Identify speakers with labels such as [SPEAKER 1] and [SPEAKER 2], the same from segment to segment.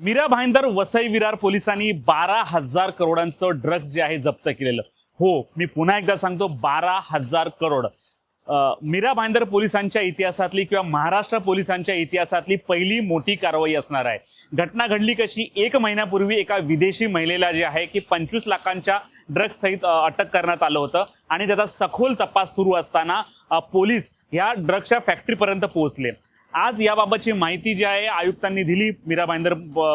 [SPEAKER 1] मीरा भाईंदर वसई विरार पोलिसांनी बारा हजार करोडांचं ड्रग्ज जे आहे जप्त केलेलं. हो मी पुन्हा एकदा सांगतो बारा हजार करोड. मीरा भाईंदर पोलिसांच्या इतिहासातली किंवा महाराष्ट्र पोलिसांच्या इतिहासातली पहिली मोठी कारवाई असणार आहे. घटना घडली कशी? एक महिन्यापूर्वी एका विदेशी महिलेला जे आहे की पंचवीस लाखांच्या ड्रग्ज सहित अटक करण्यात आलं होतं आणि त्याचा सखोल तपास सुरू असताना पोलीस ह्या ड्रग्सच्या फॅक्टरीपर्यंत पोहोचले. आज याबाबतची माहिती जी आहे आयुक्तांनी दिली. मीरा भाईंदर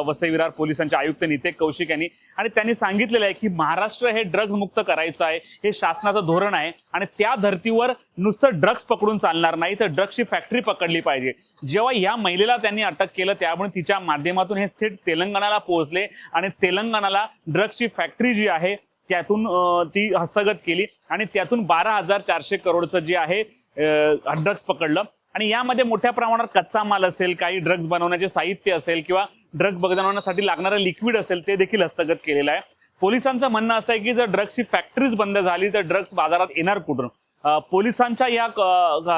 [SPEAKER 1] वसई विरार पोलिसांच्या आयुक्त नितेक कौशिक यांनी. आणि त्यांनी सांगितलेलं आहे की महाराष्ट्र हे ड्रग्ज मुक्त करायचं आहे हे शासनाचं धोरण आहे. आणि त्या धर्तीवर नुसतं ड्रग्ज पकडून चालणार नाही तर ड्रग्सची फॅक्टरी पकडली पाहिजे. जेव्हा या महिलेला त्यांनी अटक केलं त्यामुळे तिच्या माध्यमातून हे थेट तेलंगणाला पोहोचले. आणि तेलंगणाला ड्रग्सची फॅक्टरी जी आहे त्यातून ती हस्तगत केली. आणि त्यातून बारा हजार चारशे करोडचं जे आहे ड्रग्स पकडलं. आणि यामध्ये मोठ्या प्रमाणात कच्चा माल असेल काही ड्रग्ज बनवण्याचे साहित्य असेल किंवा ड्रग बनवण्यासाठी लागणारं लिक्विड असेल ते देखील हस्तगत केलेलं आहे. पोलिसांचं म्हणणं असं आहे की जर ड्रग्सची फॅक्टरीज बंद झाली तर ड्रग्स बाजारात येणार कुठून? पोलिसांच्या या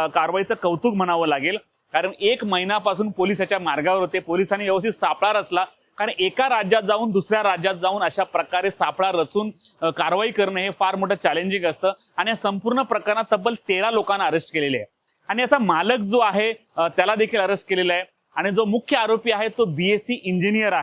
[SPEAKER 1] कारवाईचं कौतुक म्हणावं लागेल. कारण एक महिन्यापासून पोलीस याच्या मार्गावर होते. पोलिसांनी व्यवस्थित सापळा रचला. कारण एका राज्यात जाऊन दुसऱ्या राज्यात जाऊन अशा प्रकारे सापळा रचून कारवाई करणं हे फार मोठं चॅलेंजिंग असतं. आणि या संपूर्ण प्रकरणात तब्बल तेरा लोकांना अरेस्ट केलेले आहे. आणि याचा मालक जो आहे त्याला देखील अरेस्ट केलेला आहे. आणि जो मुख्य आरोपी आहे तो बीएससी इंजिनियर आहे.